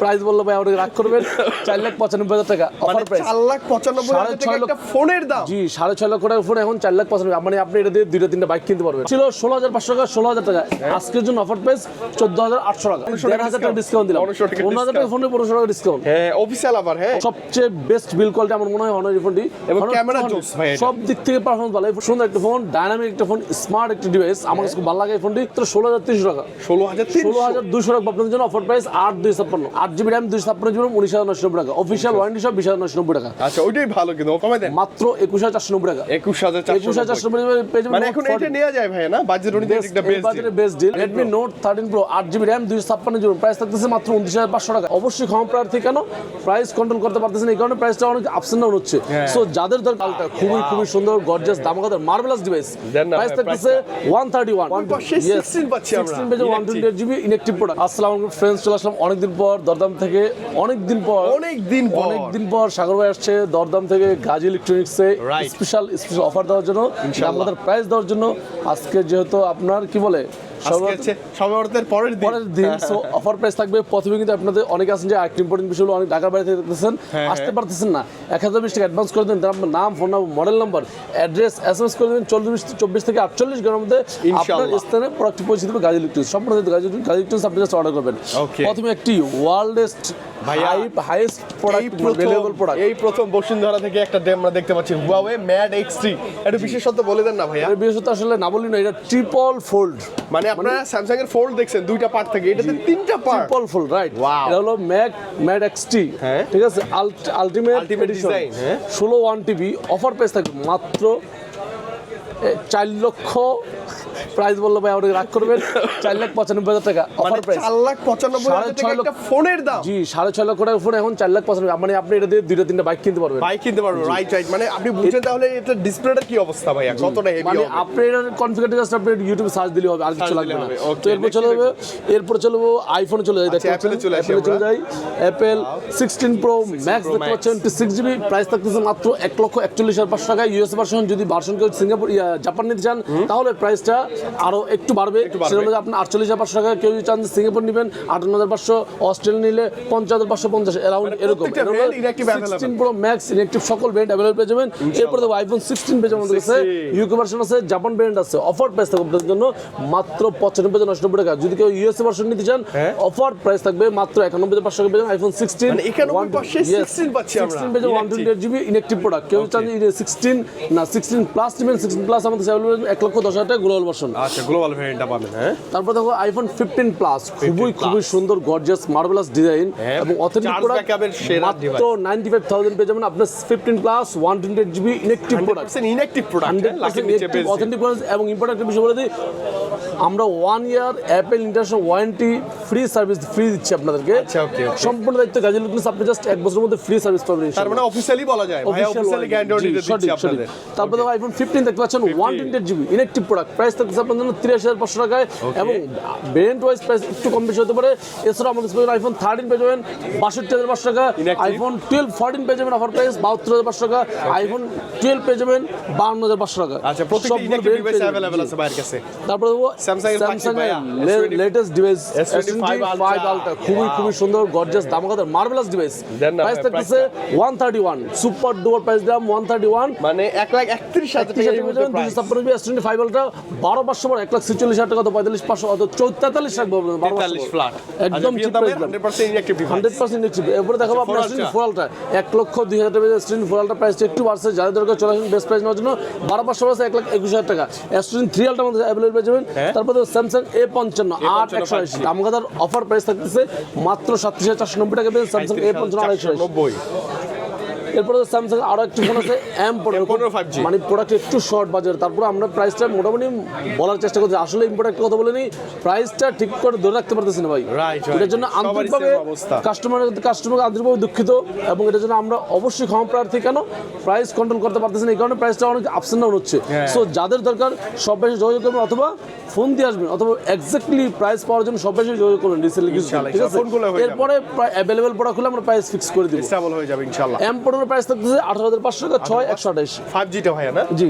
Price বলল ভাই আমাকে রাগ করবেন। চার লাখ পঁচানব্বই হাজার টাকা। মানে অফার প্রাইস চার লাখ পঁচানব্বই হাজার টাকা একটা ফোনের দাম। জি সাড়ে ছয় লক্ষ টাকার ফোন এখন চার লাখ পঁচানব্বই। মানে আপনি এটা দিয়ে দুইটা তিনটা বাইক কিনতে পারবেন। ছিল ষোলো হাজার পাঁচশো টাকা ষোলো হাজার টাকা। আজকের জন্য অফার প্রাইস চোদ্দ হাজার আটশো টাকা। দেড় হাজার টাকা ডিসকাউন্ট দিলাম। পনেরো হাজার টাকা। ফোনে পনেরোশো টাকা ডিসকাউন্ট হ্যাঁ অফিসিয়াল আবার হ্যাঁ। সবচেয়ে বেস্ট বিল কোয়ালিটি আমার মনে হয় অনার ফোনটি এবং ভাই সব দিক থেকে পারফরমেন্স ভালো। সুন্দর একটা ফোন ডাইনামিক একটা ফোন স্মার্ট একটা ডিভাইস আমার কাছে খুব ভালো লাগে এই ফোনটি তো ষোলো হাজার তিনশো টাকা। ষোলো হাজার ষোলো হাজার দুশো টাকা আপনাদের জন্য অফার প্রাইস আট দুই ছাপ্পান্ন। আট জিবি র্যাম ছাপ্পান্ন জিবি উনিশ হাজার নশো নব্বই টাকা। অফিসিয়াল ওয়ারেন্টি সব বিশ হাজার নশো নব্বই টাকা। আচ্ছা ওইটাই ভালো কিন্তু কমে দেন। মাত্র একুশ হাজার চারশো নব্বই টাকা। একুশ হাজার একুশ হাজার চারশো নব্বই মানে এখন এটা নেওয়া যায় ভাই না? বাজেট অনুযায়ী একটা best deal Redmi Note thirteen Pro আট জিবি র্যাম ছাপ্পান্ন জিবি প্রাইস থাকতেছে মাত্র উনত্রিশ হাজার পাঁচশো টাকা। অবশ্যই ক্ষমা প্রার্থী কেন? প্রাইস কন্ট্রোল করতে পারতেছেন এই কারণে প্রাইসটা অনেক আপস ডাউন হচ্ছে। হ্যাঁ। সো যাদের দরকার খুবই খুবই সুন্দর গর্জাস দামাকাদার মার্বেলাস ডিভাইস প্রাইস থাকতেছে ওয়ান থার্টি ওয়ান পাশে 16 পাচ্ছি আমরা। One twenty eight GB product আসসালামু ফ্রেন্ডস চলে আসলাম অনেকদিন পর। দরদাম থেকে অনেক দিন পর অনেক দিন অনেক দিন পর সাগর ভাই আসছে দরদাম থেকে গাজী ইলেকট্রনিক্স এ স্পেশাল স্পেশাল অফার দেওয়ার জন্য। আমাদের প্রাইস দেওয়ার জন্য। আজকে যেহেতু আপনার কি বলে সবে পরের দিন। পরের দিন সো অফার প্রাইস থাকবে। প্রথমে কিন্তু আপনাদের অনেকে আছেন যে একটা ইম্পর্টেন্ট বিষয় হলো অনেক ঢাকার বাইরে থেকে আসতে। পারতেছেন না। এক হাজার বিশ টাকা অ্যাডভান্স করে দেন আপনার নাম phone number model number address S M S করে দেবেন চল্লিশ চব্বিশ থেকে আটচল্লিশ ঘণ্টার মধ্যে আপনার স্থানে প্রোডাক্ট পৌঁছে দেবে গাজী ইলেকট্রিক্স সম্পূর্ণ গাজী গাজী ইলেকট্রিক্স আপনি জাস্ট অর্ডার করবেন। প্রথমে একটি ওয়ার্ল্ডেস্ট ভাইয়া, হাইয়েস্ট এই প্রোডাক্ট অ্যাভেলেবল প্রোডাক্ট এই প্রথম বসুন্ধরা থেকে একটা আমরা দেখতে পাচ্ছি হুয়াওয়ে ম্যাড এক্স থ্রি একটু বিশেষত্ব বলে দেন না ভাইয়া। বিশেষত আসলে না বলি না এটা ট্রিপল ফোল্ড মানে আপনারা স্যামসাং এর ফোল্ড দেখছেন দুইটা পার্ট থাকে এটাতে তিনটা পার্ট ট্রিপল ফোল্ড রাইট. এটা হলো ম্যাক ম্যাড এক্সটি হ্যাঁ। ঠিক আছে আলটিমেট আলটিমেট ডিজাইন design, হ্যাঁ। ষোলো ওয়ান টিভি অফার প্রাইস থাকবে মাত্র চার লক্ষ প্রাইস বলল ভাই রাগ করবেন। চার লাখ পঁচানব্বই হাজার টাকা মানে অফার প্রাইস চার লাখ পঁচানব্বই হাজার টাকা একটা ফোনের দাম। জি সাড়ে ছয় লক্ষ টাকার ফোন এখন চার লাখ পঁচানব্বই। মানে আপনি এটা দিয়ে দুইটা তিনটা বাইক কিনতে পারবেন। বাইক কিনতে পারব রাইট রাইট মানে আপনি বুঝছেন তাহলে এটা ডিসপ্লেটার কি অবস্থা ভাইয়া? কতটা হেভি মানে আপনি জাস্ট আপনি ইউটিউবে সার্চ দিলে হবে আর কিছু লাগবে না। তো এরপর চলে যাবে এরপর চলে আইফোনে চলে যাই আচ্ছা, Apple এ চলে আমরা। অ্যাপেল সিক্সটিন প্রো ম্যাক্স দেখতে পাচ্ছেন সিক্স জিবি প্রাইস থাকতেছে মাত্র এক লক্ষ একচল্লিশ হাজার পাঁচশো টাকা ইউএস ভার্সন যদি ভার্সন কেউ সিঙ্গাপুর জাপান নিতে চান তাহলে প্রাইসটা আরও একটু বাড়বে। সেটা হলো যে আপনি আটচল্লিশ হাজার পাঁচশো টাকা কেউ যদি চান সিঙ্গাপুর নেবেন আটান্ন হাজার পাঁচশো অস্ট্রেলিয়া নিলে পঞ্চাশ হাজার পাঁচশো পঞ্চাশ অ্যারাউন্ড এরকম। মানে available। Sixteen Pro Max electric সকল ব্র্যান্ড অ্যাভেলেবল পেয়ে যাবেন। এরপর দেখো আইফোন সিক্সটিন পেয়ে যাবেন কাছে। ইউকে ভার্সন আছে জাপান ব্র্যান্ড আছে। অফার প্রাইস থাকবে আপনাদের জন্য মাত্র পঁচানব্বই হাজার নশো টাকা। যদি কেউ ইউএসএ ভার্সন নিতে চান হ্যাঁ। অফার প্রাইস থাকবে মাত্র একানব্বই হাজার পাঁচশো টাকা পেয়ে যাবেন আইফোন সিক্সটিন 91 পাশে 16 পাচ্ছি আমরা। সিক্সটিন পেয়ে যাবেন one twenty eight GB inactive product কেউ চান সিক্সটিন না সিক্সটিন প্লাস নেবেন সিক্সটিন প্লাস আমাদের এক লক্ষ দশ হাজার টাকা গ্লোবাল ভার্সন আচ্ছা গ্লোবাল ভ্যারিয়েন্টটা পাবেন হ্যাঁ? তারপর দেখো আইফোন ফিফটিন প্লাস খুবই খুবই সুন্দর গর্জিয়াস মার্বেলাস ডিজাইন এবং অথেন্টিক প্রোডাক্ট backup এর সেরা মাত্র device। নাইনটি ফাইভ থাউজেন্ড পেয়ে যাবেন আপনার fifteen plus GB inactive product 100% inactive product authentic এবং ইম্পর্টেন্ট বিষয় বলে দিই আমরা one year Apple international warranty free service free দিচ্ছি আপনাদেরকে। আচ্ছা। সম্পূর্ণ দায়িত্ব লুকনিস আপনি জাস্ট এক বছরের মধ্যে ফ্রি সার্ভিস পাবেন তার মানে অফিসিয়ালি বলা যায় ভাই অফিসিয়ালি গ্যারান্টি দিচ্ছি আপনাদের। তারপর আইফোন ফিফটিন দেখতে পাচ্ছেন জিবি ইনেকটিভ প্রোডাক্ট প্রাইস থাকছে তিরাশি হাজার পাঁচশো টাকায় এবং ব্র্যান্ড ওয়াইজ প্রাইস একটু কম বেশি হতে পারে। এছাড়া আমাদের পেয়ে আইফোন থার্টিন পেয়ে যাবেন বাষট্টি হাজার পাঁচশো টাকা। আইফোন টুয়েলভ ফোরটিন পেয়ে যাবেন অফার প্রাইস বাহাত্তর হাজার পাঁচশো টাকা। আইফোন টুয়েলভ পেয়ে যাবেন বাহান্ন হাজার পাঁচশো টাকা। তারপরে স্যামসাং লেটেস্ট ডিভাইস খুবই খুবই সুন্দর গর্জাস দামাকাদার মার্ভেলাস ডিভাইস প্রাইস থাকতেছে one thirty one super duper price দাম ওয়ান থার্টি ওয়ান মানে এক লাখ একত্রিশ হাজার টাকা দুশো ছাপ্পান্ন GB S twenty five Ultra বারো পাঁচশো বার এক লাখ ছেচল্লিশ হাজার টাকা তো পঁয়তাল্লিশ পাঁচশো অত চৌতাল্লিশ রাখব আপনাদের, বারো 43 ফ্ল্যাট একদম cheap price দাম। 100% ইনঅ্যাক্টিভ ডিভাইস হান্ড্রেড পার্সেন্ট এরপরে দেখাবো আপনার স্ক্রিন ফোর আলট্রা এক লক্ষ দুই হাজার টাকা স্ক্রিন ফোর আলট্রা প্রাইসটা একটু বাড়ছে। যাদের দরকার চলে আসুন বেস্ট প্রাইস নেওয়ার জন্য বারো পাঁচশো বাড়ছে এক লাখ একুশ হাজার টাকা। স্ক্রিন থ্রি আমাদের অ্যাভেলেবল পেয়ে যাবেন। তারপরে স্যামসাং এ পঞ্চান্ন আট একশো আশি। দামগাদার অফার প্রাইস থাকতেছে মাত্র সাতত্রিশ হাজার চারশো নব্বই টাকা পেয়ে স্যামসাং এ পঞ্চান্ন আড়াইশো নব্বই। এরপরে স্যামসাং আরও একটি ফোন আছে এম পনেরো মানে প্রোডাক্ট একটু শর্ট বাজার তারপরে আমরা প্রাইসটা মোটামুটি বলার চেষ্টা করছি। আসলে ইম্পোর্ট একটা কথা বলে নিই প্রাইসটা ঠিক করে ধরে রাখতে পারতেছি না ভাই. এটার জন্য আন্তরিকভাবে কাস্টমার কাস্টমার আন্তরিকভাবে দুঃখিত এবং এটার জন্য আমরা অবশ্যই ক্ষমা প্রার্থী। কেন? প্রাইস কন্ট্রোল করতে পারতেছি না। এই কারণে প্রাইসটা অনেক আপস ডাউন হচ্ছে। হ্যাঁ। সো যাদের দরকার সব বেশি যোগাযোগ করবেন অথবা ফোন দিয়ে আসবেন অথবা এক্স্যাক্টলি প্রাইস পাওয়ার জন্য সব বেশি যোগাযোগ করবেন রিসেন্টলি ইনশাআল্লাহ, ঠিক আছে? হয়ে। এরপরে অ্যাভেলেবেল প্রোডাক্ট হলে আমরা প্রাইস ফিক্স করে দিব। হয়ে যাবে ইনশাআল্লাহ। এম প্রাইস থাকতেছে আঠারো হাজার পাঁচশো টাকা ছয় একশো আঠাশ ফাইভ জিটা ভাইয়া না? জি।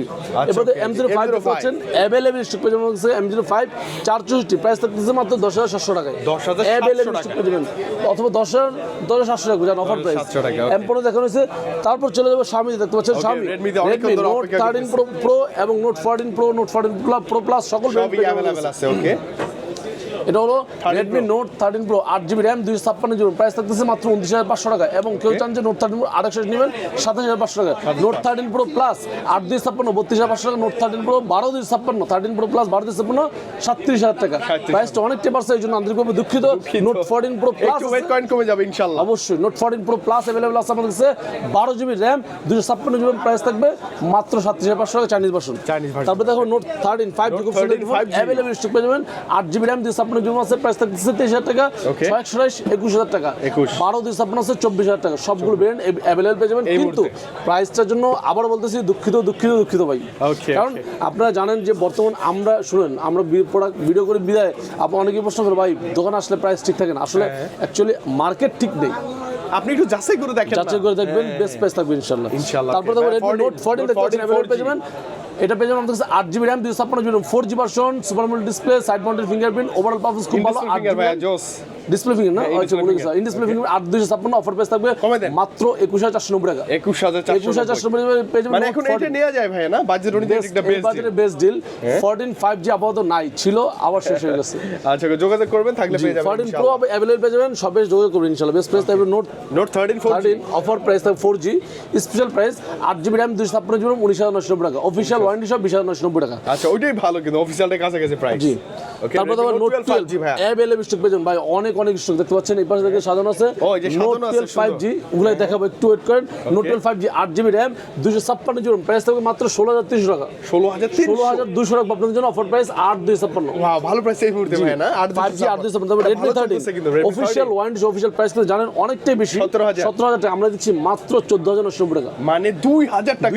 এরপরে এম জিরো ফাইভ পাচ্ছেন অ্যাভেলেবল স্টক পেয়ে যাবেন এম জিরো ফাইভ চার চৌষট্টি। প্রাইস থাকতেছে মাত্র দশ হাজার সাতশো টাকায়। 10,700 অ্যাভেলেবল টাকা। স্টক পেয়ে যাবেন। অথবা দশ হাজার দশ হাজার সাতশো টাকা যান অফার প্রাইস 700 টাকা, okay. এম পনেরো দেখানো হয়েছে। তারপর চলে যাব স্বামী দেখতে পাচ্ছেন স্বামী Redmi Note thirteen Pro Pro এবং Note fourteen Pro Note fourteen Pro plus সকল অ্যাভেলেবেল আছে ওকে এটা হলো 13 Redmi Pro। Note thirteen Pro আট জিবি র্যাম দুইশো ছাপ্পান্ন জিবি প্রাইস থাকতেছে মাত্র উনত্রিশ হাজার পাঁচশো টাকা এবং কেউ চান যে নোট থার্টিন প্রো আড়াইশো নেবেন সাতাশ হাজার পাঁচশো টাকা নোট থার্টিন প্রো প্লাস আট দুই ছাপ্পান্ন বত্রিশ হাজার পাঁচশো টাকা। নোট থার্টিন প্রো বারো দুই ছাপ্পান্ন থার্টিন প্রো প্লাস বারো দুই ছাপ্পান্ন সাতত্রিশ হাজার টাকা। 37,000 প্রাইসটা অনেকটা বাড়ছে এই জন্য আন্তরিকভাবে দুঃখিত। নোট ফোরটিন প্রো প্লাস একটু ওয়েট কয়েন কমে যাবে ইনশাআল্লাহ অবশ্যই Note fourteen Pro plus available আছে আমাদের কাছে। বারো জিবি র্যাম দুশো ছাপ্পান্ন জিবি প্রাইস থাকবে মাত্র সাতত্রিশ হাজার পাঁচশো টাকা চাইনিজ ভার্সন। তারপরে দেখো নোট থার্টিন ফাইভ Note খুব 13 5G অ্যাভেলেবল স্টক পেয়ে যাবেন। আট জিবি র্যাম দুশো ছাপ্পান্ন প্রাইস থাকতেছে তেইশ হাজার টাকা ছয় একশো একুশ হাজার টাকা। 21 বারো আছে চব্বিশ হাজার টাকা। সবগুলো ব্র্যান্ড অ্যাভেলেবল পেয়ে যাবেন। কিন্তু প্রাইসটার জন্য আবার বলতেছি দুঃখিত দুঃখিত দুঃখিত ভাই। কারণ আপনারা জানেন যে বর্তমান আমরা শুনেন আমরা প্রোডাক্ট ভিডিও করে বিদায় আপনি অনেকেই প্রশ্ন করেন ভাই দোকানে আসলে প্রাইস ঠিক থাকে না? আসলে। অ্যাকচুয়ালি মার্কেট ঠিক নেই। আপনি একটু যাচাই করে দেখেন যাচাই করে দেখবেন বেস্ট প্রাইস থাকবে ইনশাল্লাহ ইনশাআল্লাহ। তারপর দেখো হ্যাঁ, রেডমি নোট 14 দেখতে পাচ্ছেন 14 অ্যাভেলেবল পেয়ে যাবেন। এটা পেয়ে যাবেন আমাদের কাছে আট জিবি র্যাম দুশো ছাপ্পান্ন GB four G version super display side mounted fingerprint overall performance খুব ভালো আট জোস। ডিসপ্লে ফিঙ্গার না? হ্যাঁ, আচ্ছা বলে। গেছে ইনডিসপ্লে ফিঙ্গার আট দুশো ছাপ্পান্ন অফার প্রাইস থাকবে। মাত্র একুশ হাজার চারশো নব্বই টাকা। একুশ হাজার একুশ হাজার চারশো নব্বই টাকা পেয়ে যাবেন মানে এখন এটা নেওয়া যায় ভাই না? বাজেট অনুযায়ী একটা বেস্ট বাজারে best deal fourteen five G আপাতত নাই ছিল আবার শেষ হয়ে গেছে। আচ্ছা যোগাযোগ করবেন থাকলে পেয়ে যাবেন ফোরটিন প্রো অ্যাভেলেবল পেয়ে যাবেন সবে যোগাযোগ করবেন ইনশাল্লাহ। বেস্ট প্রাইস থাকবে Note Note thirteen four thirteen offer price থাকবে ফোর জি স্পেশাল প্রাইস আট জিবি র্যাম দুশো ছাপ্পান্ন জিবি উনিশ হাজার নশো নব্বই টাকা। অফিসিয়াল ওয়ারেন্টি সব বিশ হাজার নশো নব্বই টাকা। আচ্ছা ওইটাই ভালো কিন্তু অফিসিয়ালটা কাছাকাছি প্রাইস জি। তারপর তোমার নোট টুয়েলভ জি ভাই। অ্যাভেলেবল স্টক পেয়ে ভাই অনেক অনেক স্টক দেখতে পাচ্ছেন। এই পাশে থেকে সাজানো আছে। ও, এই যে নোট টুয়েলভ ফাইভ জি ওগুলাই দেখাবো একটু ওয়েট করেন। নোট টুয়েলভ ফাইভ জি আট জিবি র্যাম দুশো ছাপ্পান্ন জিবি প্রাইস থাকবে মাত্র ষোলো হাজার তিনশো টাকা। ষোলো হাজার ষোলো হাজার দুশো টাকা আপনাদের জন্য অফার প্রাইস আট দুই ছাপ্পান্ন। ভালো প্রাইস এই মুহূর্তে ভাই না? আট ফাইভ জি আট দুই ছাপ্পান্ন। Redmi thirteen official warranty official price কিন্তু জানেন অনেকটাই বেশি। 17,000 সতেরো হাজার টাকা। আমরা দিচ্ছি মাত্র চোদ্দ হাজার নশো টাকা। মানে দুই হাজার টাকা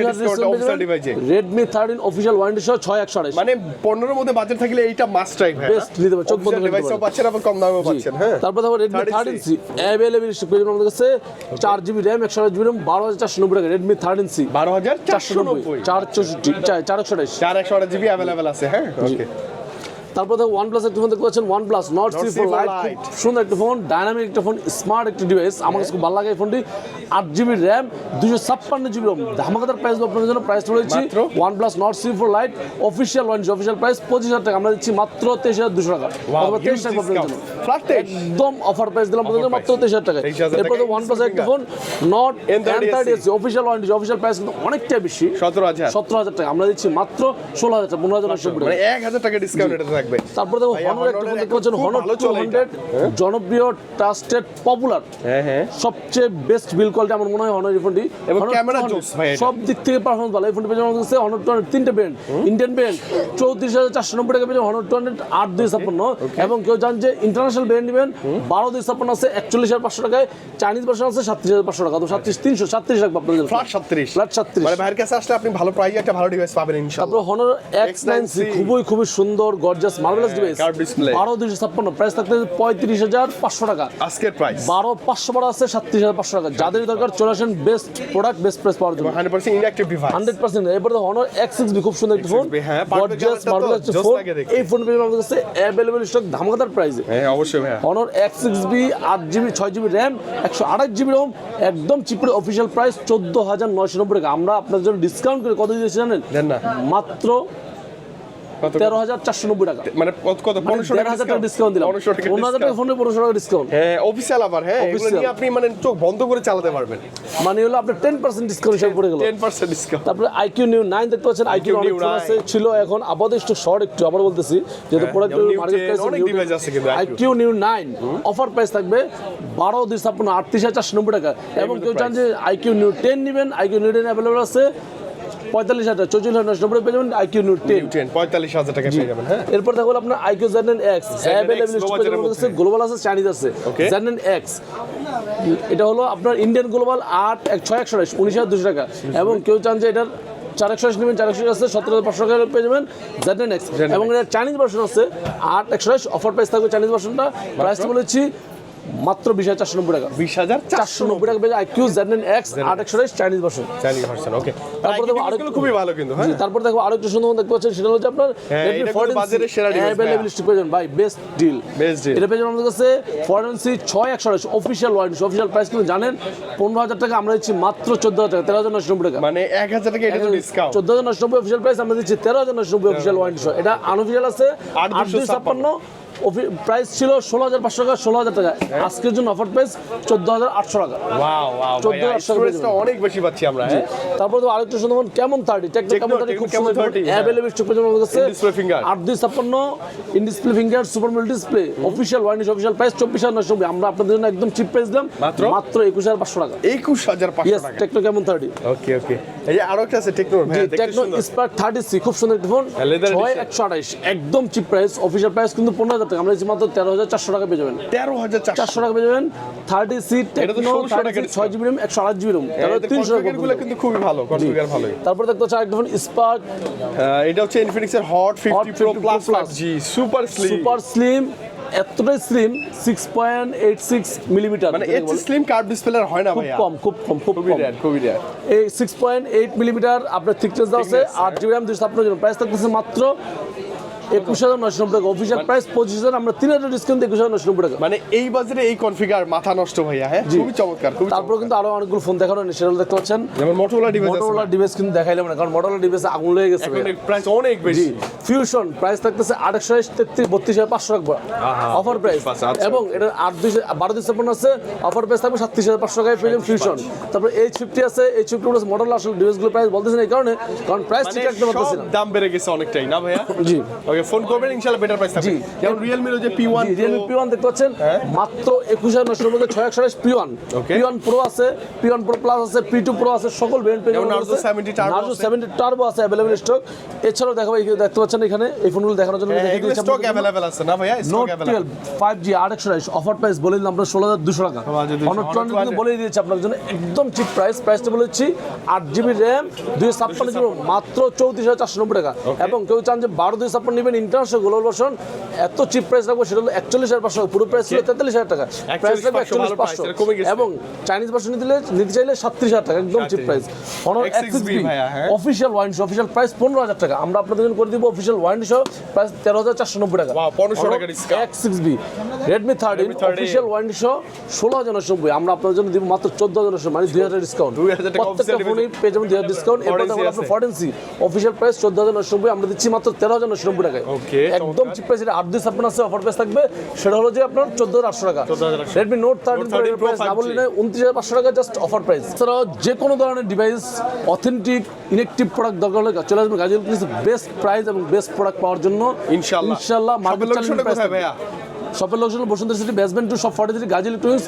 রেডমি থার্টিন অফিসিয়াল ওয়ারেন্টি সহ ছয় একশো মানে পনেরোর মধ্যে বাজেট থাকলে এইটা মাস্ট ট্রাই ভাই Best নিতে পারেন, চোখ বন্ধ করে ডিভাইসও পাচ্ছেন আবার কম দামেও পাচ্ছেন হ্যাঁ। তারপর দেখো রেডমি 13C থার্টিন সি পেয়ে আমাদের কাছে। চার জিবি র্যাম একশো আট জিবি র্যাম বারো হাজার চারশো নব্বই টাকা চার একশো আট জিবি অ্যাভেলেবেল আছে হ্যাঁ। ওকে তারপর দেখো ওয়ান প্লাস একটা ফোন দেখতে পাচ্ছেন OnePlus Nord CE four Lite সুন্দর একটা ফোন ডাইনামিক একটা ফোন স্মার্ট একটা ডিভাইস আমার কাছে খুব ভালো লাগে এই ফোনটি আট জিবি র্যাম দুশো ছাপ্পান্ন জিবি রোম ধামাকাদার প্রাইস আপনাদের জন্য প্রাইস রয়েছে? OnePlus Nord CE four Lite official one official price পঁচিশ হাজার টাকা। আমরা দিচ্ছি মাত্র তেইশ হাজার দুশো টাকা। অথবা তেইশ টাকা আপনাদের জন্য একদম অফার প্রাইস দিলাম আপনাদের মাত্র তেইশ হাজার টাকা। এরপর টাকা ওয়ান প্লাস একটা phone Nord N thirty official warranty official price কিন্তু অনেকটা বেশি। সতেরো হাজার। সতেরো হাজার টাকা। আমরা দিচ্ছি মাত্র ষোলো হাজার টাকা পনেরো হাজার মানে এক হাজার টাকা ডিসকাউন্ট এটা থাকবে। তারপরে দেখো হনর একটা দেখতে পাচ্ছেন হনর টু। হান্ড্রেড জনপ্রিয় ট্রাস্টেড পপুলার হ্যাঁ হ্যাঁ। সবচেয়ে বেস্ট বিল কোয়ালিটি আমার মনে হয় হনর এই ফোনটি এবং 200 জোস ভাই সব দিক থেকে পারফরমেন্স ভালো। এই ফোনটি হনর টু হান্ড্রেড তিনটে ব্র্যান্ড ইন্ডিয়ান ব্র্যান্ড চৌত্রিশ হাজার চারশো নব্বই টাকা হনর টু হান্ড্রেড আট দুই ছাপ্পান্ন। এবং কেউ জান যে ইন্টারন্যাশনাল ব্র্যান্ড নেবেন বারো দুই ছাপ্পান্ন আছে একচল্লিশ হাজার পাঁচশো টাকায়। চাইনিজ ভার্সন আছে সাতত্রিশ হাজার পাঁচশো টাকা। তো সাতত্রিশ তিনশো সাতত্রিশ আপনাদের ফ্ল্যাট সাতত্রিশ। ফ্ল্যাট সাতত্রিশ। মানে ভাইয়ের কাছে আসলে আপনি ভালো প্রাইজে একটা ভালো ডিভাইস পাবেন ইনশাআল্লাহ। তারপর Honor x nine C X9C খুবই খুবই সুন্দর গর্জাস ডিভাইস। বারো দুইশো ছাপ্পান্ন প্রাইস থাকতে পঁয়ত্রিশ হাজার পাঁচশো টাকা। আজকের প্রাইস বারো পাঁচশো বারো আছে সাতত্রিশ হাজার পাঁচশো টাকা। যাদের দরকার চলে আসেন বেস্ট প্রোডাক্ট বেস্ট প্রাইস পাওয়ার জন্য। Hundred percent inactive device hundred percent. এরপরে হনর এক্স সিক্স খুব সুন্দর একটি ফোন X6B, হ্যাঁ, তো মার্ভেলাস ফোন এই ফোন পেয়ে আমাদের কাছে অ্যাভেলেবল স্টক ধামাকাদার প্রাইসে হ্যাঁ অবশ্যই ভাইয়া। হনর এক্স সিক্স বি আট জিবি ছয় জিবি র্যাম একশো আঠাশ জিবি রোম একদম চিপের অফিসিয়াল প্রাইস চোদ্দ হাজার নয়শো নব্বই টাকা। আমরা আপনার জন্য ডিসকাউন্ট করে কত দিয়েছি জানেন? মাত্র তেরো হাজার চারশো নব্বই টাকা। মানে কত কত? পনেরোশো টাকা ডিসকাউন্ট দিলাম। পনেরোশো টাকা পনেরো হাজার টাকা ফোনে পনেরোশো টাকা ডিসকাউন্ট হ্যাঁ অফিসিয়াল আবার হ্যাঁ এগুলো Official। নিয়ে আপনি মানে চোখ বন্ধ করে চালাতে পারবেন। মানে হলো আপনার টেন পার্সেন্ট ডিসকাউন্ট হিসাবে পড়ে গেল। টেন পার্সেন্ট ডিসকাউন্ট তারপরে আইকিউ নিউ নাইন দেখতে পাচ্ছেন। আইকিউ অনেক আছে ছিল এখন আপাতত একটু শর্ট একটু আবার বলতেছি। যেহেতু প্রোডাক্ট মার্কেট প্রাইস অনেক device আছে কিন্তু IQ iQOO Neo nine offer price থাকবে বারো দুই ছাপ্পান্ন আটত্রিশ হাজার চারশো নব্বই টাকা। এবং কেউ চান যে আইকিউ নিউ টেন নেবেন আইকিউ নিউ টেন অ্যাভেলেবল আছে। পঁয়তাল্লিশ হাজার। চৌচল্লিশ হাজার নশো নব্বই পেয়ে যাবেন আইকিউ নিউ টেন পঁয়তাল্লিশ হাজার টাকা পেয়ে যাবেন হ্যাঁ। এরপর দেখো আপনার আইকিউ জেনেন এক্স অ্যাভেলেবল গ্লোবাল আছে চাইনিজ আছে। জেনেন এক্স এটা হলো আপনার ইন্ডিয়ান গ্লোবাল আট এক ছয় একশো উনিশ হাজার দুশো টাকা। এবং কেউ চান যে এটার চার একশো নেবেন চার একশো আছে সতেরো হাজার পাঁচশো টাকা পেয়ে যাবেন জেনেন এক্স এবং এটার চাইনিজ ভার্সন আছে আট একশো অফার প্রাইস থাকবে চাইনিজ ভার্সনটা প্রাইসটা বলেছি মাত্র বিশ হাজার চারশো নব্বই টাকা। বিশ হাজার চারশো নব্বই টাকা পেয়ে আইকিউ এক্স আট একশো Chinese version Chinese version okay তারপরে দেখো খুবই ভালো কিন্তু হ্যাঁ। তারপর দেখো সুন্দর দেখতে পাচ্ছেন সেটা হচ্ছে আপনার হ্যাঁ, Redmi এটা কিন্তু 14C বাজারের সেরা পেয়ে ভাই বেস্ট ডিল Best deal। এটা পেয়ে আমাদের কাছে ফরেন সি ছয় একশো আড়াইশো অফিসিয়াল ওয়ারেন্টি অফিসিয়াল প্রাইস কিন্তু জানেন পনেরো হাজার টাকা আমরা দিচ্ছি মাত্র চোদ্দ হাজার টাকা তেরো হাজার নশো নব্বই টাকা। মানে এক হাজার টাকা এটা তো ডিসকাউন্ট চোদ্দ হাজার নশো নব্বই অফিসিয়াল প্রাইস আমরা দিচ্ছি তেরো হাজার নশো নব্বই অফিসিয়াল ওয়ারেন্টি এটা আনঅফিসিয়াল আছে আট দুশো ছাপ্পান্ন। প্রাইস ছিল ষোলো হাজার পাঁচশো টাকা ষোলো হাজার টাকা। আজকের জন্য অফার প্রাইস চোদ্দ হাজার আটশো টাকা। 14,800 অনেক বেশি পাচ্ছি আমরা হ্যাঁ। তারপর তো আরেকটা সুন্দর কেমন থার্টি টেকনো কেমন থার্টি খুব সুন্দর 30। অ্যাভেলেবল স্টক আমাদের কাছে In-display আট দুই ছাপ্পান্ন in display finger super mill display official warranty official price চব্বিশ হাজার নশো আমরা আপনাদের জন্য একদম চিপ প্রাইস দিলাম। মাত্র? মাত্র একুশ হাজার পাঁচশো টাকা। একুশ হাজার পাঁচশো টাকা। টেকনো কেমন থার্টি ওকে ওকে এই যে আরও একটা আছে টেকনো স্পার্ক থার্টি সি খুব সুন্দর একটি ফোন হ্যাঁ, ছয় একশো আঠাইশ একদম চিপ প্রাইস অফিসিয়াল প্রাইস কিন্তু পনেরো হাজার আমরা দিচ্ছি মাত্র তেরো হাজার চারশো টাকা পেয়ে যাবেন। তেরো হাজার চারশো। টাকা পেয়ে যাবেন। থার্টি সি এটা তো টেকনো 1600 থার্টি টাকার ছয় জিবি র্যাম একশো আট জিবি র্যাম তাহলে তিনশো টাকা কিন্তু খুবই ভালো ভালোই। তারপর দেখতে হচ্ছে আরেকটা ফোন স্পার্ক এটা হচ্ছে ইনফিনিক্স এর Hot fifty Pro 50 plus G super slim super slim এতটাই slim six point eight six millimetre মানে এর স্লিম কার্ভ ডিসপ্লে হয় না খুব কম খুব কম খুব কম। খুবই রেয়ার এই সিক্স পয়েন্ট এইট মিলিমিটার আপনার থিকনেস দেওয়া আছে আট জিবি র্যাম দুশো ছাপ্পান্ন জিবি প্রাইস থাকতেছে মাত্র একুশ হাজার নব্বই টাকা। অফিসিয়াল প্রাইস পঁচিশ হাজার আমরা তিন হাজার ডিসকাউন্ট একুশ হাজার নব্বই টাকা। মানে এই বাজারে এই কনফিগার মাথা নষ্ট ভাইয়া হ্যাঁ? খুবই চমৎকার তারপর কিন্তু আরও অনেকগুলো ফোন দেখানো সেগুলো দেখতে পাচ্ছেন? যেমন মোটোরোলা ডিভাইস আছে ডিভাইস কিন্তু দেখাইলাম না কারণ মোটরোলা ডিভাইসে আগুন লেগে গেছে। প্রাইস অনেক বেশি। ফিউশন প্রাইস থাকতেছে আটশো তেত্রিশ বত্রিশ হাজার পাঁচশো টাকা অফার প্রাইস। এবং এটা আট দুই বারো দুই ছাপ্পান্ন আছে অফার প্রাইস থাকবে সাতত্রিশ হাজার পাঁচশো টাকায় পেয়ে ফিউশন তারপর এইচ ফিফটি আছে এইচ ফিফটি প্লাস মডেল আসলে ডিভাইসগুলো প্রাইস বলতেছেন এই কারণে কারণ প্রাইস মানে ঠিক রাখতে পারতেছি না। দাম বেড়ে গেছে অনেকটাই না ভাইয়া? জি। ওকে ফোন করবেন ইনশাআল্লাহ বেটার প্রাইস থাকবে। যেমন রিয়েলমির যে P one Realme P one দেখতে পাচ্ছেন? হ্যাঁ। মাত্র একুশ হাজার নশো নব্বই ছয় একশো P one P one pro আছে পি ওয়ান প্রো প্লাস আছে পি টু প্রো আছে সকল পেয়ে যেমন Narzo 70 Turbo Narzo seventy turbo আছে অ্যাভেলেবল স্টক এছাড়াও দেখাবো এই দেখতে পাচ্ছেন এখানে এই ফোনগুলো দেখানোর জন্য দিচ্ছি স্টক অ্যাভেলেবেল আছে না ভাইয়া? নোট টুয়েলভ ফাইভ জি আট একশো অফার প্রাইস বলে দিলাম আমরা ষোলো হাজার দুশো টাকা। 16,200 অনর টোয়েন্টি কিন্তু বলে দিয়েছি আপনার জন্য একদম চিপ প্রাইস প্রাইসটা বলেছি আট জিবি র্যাম দুই ছাপ্পান্ন জিবি মাত্র চৌত্রিশ হাজার চারশো নব্বই টাকা। এবং কেউ চান যে বারো দুই ছাপ্পান্ন নেবেন ইন্টারন্যাশনাল গ্লোবাল ভার্সন এত চিপ প্রাইস রাখব সেটা হলো একচল্লিশ হাজার পাঁচশো। পুরো প্রাইস ছিল তেতাল্লিশ হাজার টাকা। প্রাইস রাখব 41,500 একচল্লিশ পাঁচশো। এবং চাইনিজ ভার্সন নিতে নিতে চাইলে সাতত্রিশ হাজার টাকা একদম চিপ প্রাইস অনর এক্সিস হ্যাঁ। অফিসিয়াল ওয়ারেন্টি অফিসিয়াল প্রাইস পনেরো হাজার টাকা। আমরা আপনাদের জন্য করে দিব অফিসিয়াল ওয়ারেন্টি সহ প্রাইস তেরো হাজার চারশো নব্বই টাকা। 1500 টাকা। X six B Redmi thirteen 13 official warranty সহ ষোলো হাজার নশো নব্বই। আমরা আপনার জন্য দিব মাত্র চোদ্দ হাজার নশো মানে দুই হাজার ডিসকাউন্ট 2000 টাকা প্রত্যেকটা ফোনেই পেয়ে যাবেন দুই হাজার ডিসকাউন্ট এরপর 14C দেখুন আছে। আপনার ফোর্টিন সি অফিসিয়াল প্রাইস চোদ্দ হাজার নশো নব্বই। আমরা দিচ্ছি মাত্র তেরো হাজার নশো নব্বই টাকায়। একদম চিপ প্রাইস এটা আট দুই ছাপ্পান্ন আছে অফার প্রাইস থাকবে। সেটা হলো যে আপনার চোদ্দ হাজার আটশো টাকা। 14,800 Redmi Note thirteen Note 13 Pro price 5G double উনত্রিশ হাজার পাঁচশো টাকা জাস্ট অফার প্রাইস এছাড়াও যে কোনো ধরনের ডিভাইস অথেন্টিক ইনেকটিভ প্রোডাক্ট দরকার হলে চলে আসবে গাজীপুর। বেস্ট প্রাইস এবং বেস্ট প্রোডাক্ট পাওয়ার জন্য। ইনশাল্লাহ ইনশাল্লাহ মার্কেট? শপের location Bashundhara city basement two সব ফর্টি থ্রি গাজী ইলেকট্রনিক্স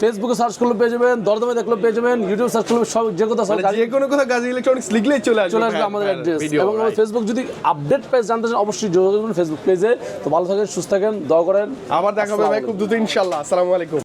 ফেসবুকে সার্চ করলে পেয়ে যাবেন দরদমে দেখলে পেয়ে যাবেন ইউটিউব সার্চ করলে সব যে কথা মানে যে কোনো কথা গাজী ইলেকট্রনিক্স লিখলেই চলে আসবে। চলে আসবে আমাদের অ্যাড্রেস এবং আমাদের ফেসবুক যদি আপডেট পেজ জানতে চান অবশ্যই যোগাযোগ করুন ফেসবুক পেজে তো ভালো থাকেন সুস্থ থাকেন দোয়া করেন। আবার দেখা হবে ভাই খুব দ্রুত ইনশাআল্লাহ আসসালামু আলাইকুম।